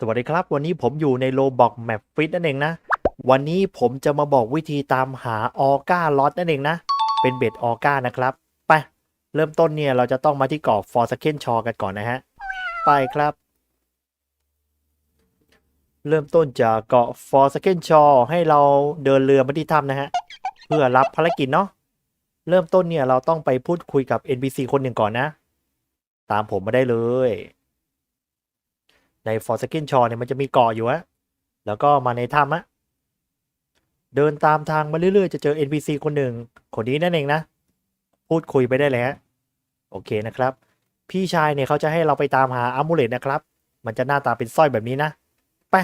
สวัสดีครับ วันนี้ผมอยู่ในโลบอกแมปฟิตนั่นเองนะ วันนี้ผมจะมาบอกวิธีตามหาออก้าล็อตนั่นเองนะ เป็นเบ็ดออก้านะครับ ไป เริ่มต้นเนี่ยเราจะต้องมาที่เกาะฟอร์สเคนชอกันก่อนนะฮะ ไปครับ เริ่มต้นจากเกาะฟอร์สเคนชอให้เราเดินเรือมาที่ถ้ำนะฮะ เพื่อรับภารกิจเนาะ เริ่มต้นเนี่ยเราต้องไปพูดคุยกับ NPC คนหนึ่งก่อนนะ ตามผมมาได้เลย ในฟอร์สกินชอเนี่ยมันจะมีเกาะอยู่อะแล้วก็มาในถ้ำอะเดินตามทางมาเรื่อยๆ จะเจอ NPC คนหนึ่ง คนนี้นั่นเองนะ พูดคุยไปได้เลยฮะโอเคนะครับ พี่ชายเนี่ยเขาจะให้เราไปตามหาอัมูเลตนะครับ มันจะหน้าตาเป็นสร้อยแบบนี้นะไป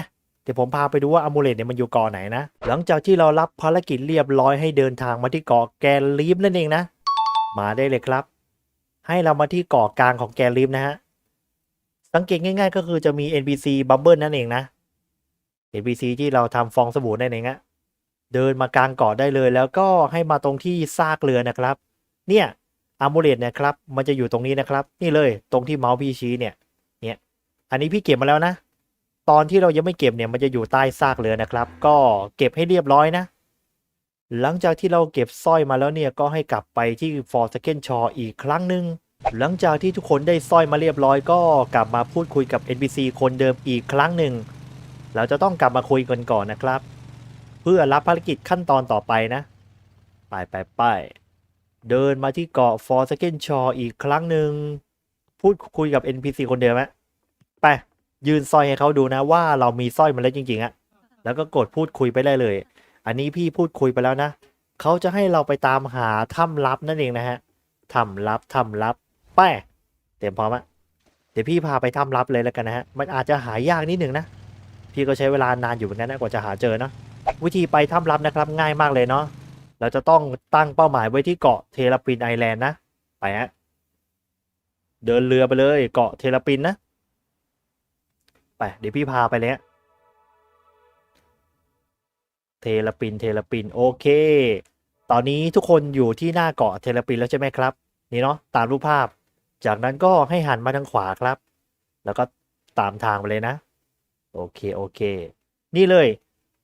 เดี๋ยวผมพาไปดูว่าอัมูเลตเนี่ยมันอยู่เกาะไหนนะ หลังจากที่เรารับภารกิจเรียบร้อยให้เดินทางมาที่เกาะแกนลีฟนั่นเองนะ มาได้เลยครับ ให้เรามาที่เกาะกลางของแกนลีฟนะฮะ สังเกตง่าย ๆ ก็คือจะมี NPC Bubble นั่นเองนะ NPC ที่เราทำฟองสบู่นั่นเองอะเดินมากลางเกาะได้เลยแล้วก็ให้มาตรงที่ซากเรือนะครับ เนี่ยอามูเลตนี่ยครับ มันจะอยู่ตรงนี้นะครับ นี่เลยตรงที่เมาส์พี่ชี้เนี่ย เนี่ย อันนี้พี่เก็บมาแล้วนะ ตอนที่เรายังไม่เก็บเนี่ยมันจะอยู่ใต้ซากเรือนะครับ ก็เก็บให้เรียบร้อยนะ หลังจากที่เราเก็บสร้อยมาแล้วเนี่ยก็ให้กลับไปที่ For Second Shore อีกครั้งหนึ่ง หลังจากที่ทุกคนได้สร้อยมาเรียบร้อยก็กลับมาพูดคุยกับ NPC คนเดิมอีกครั้งหนึ่ง เราจะต้องกลับมาคุยกันก่อนนะครับ เพื่อรับภารกิจขั้นตอนต่อไปนะ ไปไปไปเดินมาที่เกาะ For Second Shore อีกครั้งหนึ่ง พูดคุยกับ NPC คนเดิมอะไปยืนสร้อยให้เขาดูนะว่าเรามีสร้อยมาแล้วจริงๆอะแล้วก็กดพูดคุยไปได้เลย อันนี้พี่พูดคุยไปแล้วนะเขาจะให้เราไปตามหาถ้ำลับนั่นเองนะฮะถ้ำลับถ้ำลับ ไปเตรียมพร้อมอะเดี๋ยวพี่พาไปถ้ำลับเลยแล้วกันนะฮะ มันอาจจะหายากนิดหนึ่งนะ พี่ก็ใช้เวลานานอยู่เหมือนกันนะกว่าจะหาเจอเนาะ วิธีไปถ้ำลับนะครับง่ายมากเลยเนาะ เราจะต้องตั้งเป้าหมายไว้ที่เกาะเทราปินไอแลนด์นะ ไปฮะ เดินเรือไปเลยเกาะเทราปินนะ ไปเดี๋ยวพี่พาไปเลยฮะเทราปินเทราปินโอเค ตอนนี้ทุกคนอยู่ที่หน้าเกาะเทราปินแล้วใช่ไหมครับ นี่เนาะตามรูปภาพ จากนั้นก็ให้หันมาทางขวาครับ แล้วก็ตามทางไปเลยนะ โอเคโอเค นี่เลย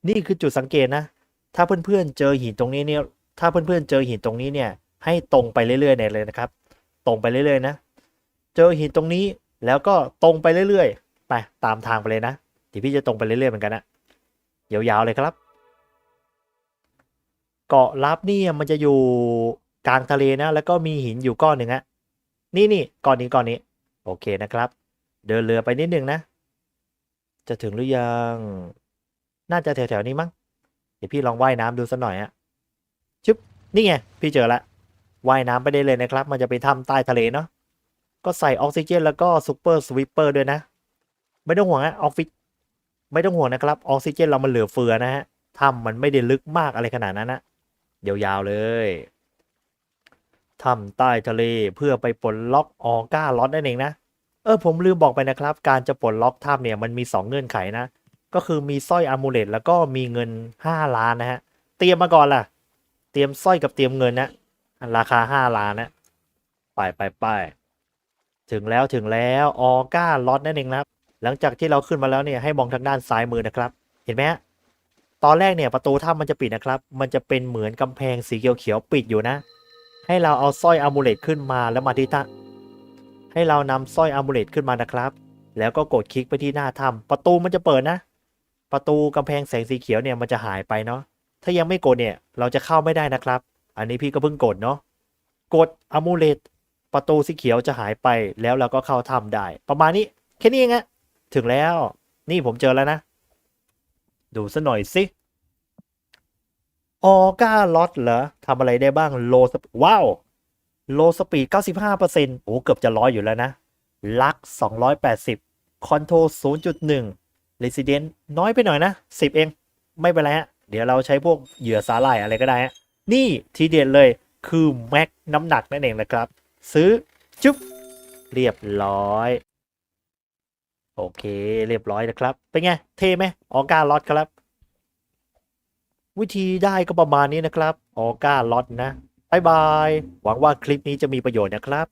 นี่คือจุดสังเกตนะ ถ้าเพื่อนๆเจอหินตรงนี้เนี่ย ถ้าเพื่อนๆเจอหินตรงนี้เนี่ย ให้ตรงไปเรื่อยๆเนี่ยเลยนะครับ ตรงไปเรื่อยๆนะ เจอหินตรงนี้แล้วก็ตรงไปเรื่อยๆ ไปตามทางไปเลยนะเดี๋ยวพี่จะตรงไปเรื่อยๆเหมือนกันนะยาวๆเลยครับ เกาะลับนี่มันจะอยู่กลางทะเลนะ แล้วก็มีหินอยู่ก้อนหนึ่งอะ นี่นี่ก้อนนี้ก้อนนี้ โอเคนะครับ เดินเรือไปนิดนึงนะ จะถึงหรือยัง น่าจะแถวๆนี้มั้ง เดี๋ยวพี่ลองว่ายน้ำดูสักหน่อยอะชึบ นี่ไง พี่เจอละ ว่ายน้ำไปได้เลยนะครับ มันจะไปถ้ำใต้ทะเลเนาะ ก็ใส่ออกซิเจนแล้วก็ซูเปอร์สวิปเปอร์ด้วยนะ ไม่ต้องห่วงนะออฟฟิศไม่ต้องห่วงนะครับ ออกซิเจนเรามันเหลือเฟือนะฮะถ้ำมันไม่ได้ลึกมากอะไรขนาดนั้นนะยาวๆเลย ถ้ำใต้ทะเลเพื่อไปปลดล็อกออก้าล็อตนั่นเองนะเออผมลืมบอกไปนะครับ การจะปลดล็อกถ้ำเนี่ยมันมี 2 เงื่อนไขนะ ก็คือมีสร้อยอมูเลตแล้วก็มีเงิน 5 ล้านนะฮะ เตรียมมาก่อนล่ะ เตรียมสร้อยกับเตรียมเงินนะราคา 5 ล้านนะไปไปไปถึงแล้วถึงแล้วออก้าล็อตนั่นเองนะครับ หลังจากที่เราขึ้นมาแล้วเนี่ยให้มองทางด้านซ้ายมือนะครับ เห็นไหมฮะตอนแรกเนี่ยประตูถ้ำมันจะปิดนะครับ มันจะเป็นเหมือนกำแพงสีเขียวๆปิดอยู่นะ ให้เราเอาสร้อยอามูเลตขึ้นมาแล้วมาที่ท่าให้เรานำสร้อยอามูเลตขึ้นมานะครับ แล้วก็กดคลิกไปที่หน้าถ้ำประตูมันจะเปิดนะ ประตูกำแพงแสงสีเขียวเนี่ยมันจะหายไปเนาะถ้ายังไม่กดเนี่ยเราจะเข้าไม่ได้นะครับ อันนี้พี่ก็เพิ่งกดเนาะกดอามูเลตประตูสีเขียวจะหายไปแล้วเราก็เข้าถ้ำได้ ประมาณนี้แค่นี้เองอะถึงแล้ว นี่ผมเจอแล้วนะ ดูซะหน่อยสิ ออก้าล็อตเหรอทำอะไรได้บ้างโลสว้าวโลสปีด 95%โอ้เกือบจะร้อยอยู่แล้วนะ ลัก 280 คอนโทร0.1 Resident น้อยไปหน่อยนะ 10 เอง ไม่เป็นไรฮะ เดี๋ยวเราใช้พวกเหยื่อสาหร่ายอะไรก็ได้ฮะ นี่ทีเด็ดเลยคือแม็กน้ำหนักนั่นเองนะครับ ซื้อ จุ๊บ เรียบร้อย โอเค เรียบร้อยนะครับ เป็นไง เท่ไหมออก้าล็อตครับ วิธีได้ก็ประมาณนี้นะครับ ออก้าล็อตนะบายบาย หวังว่าคลิปนี้จะมีประโยชน์นะครับ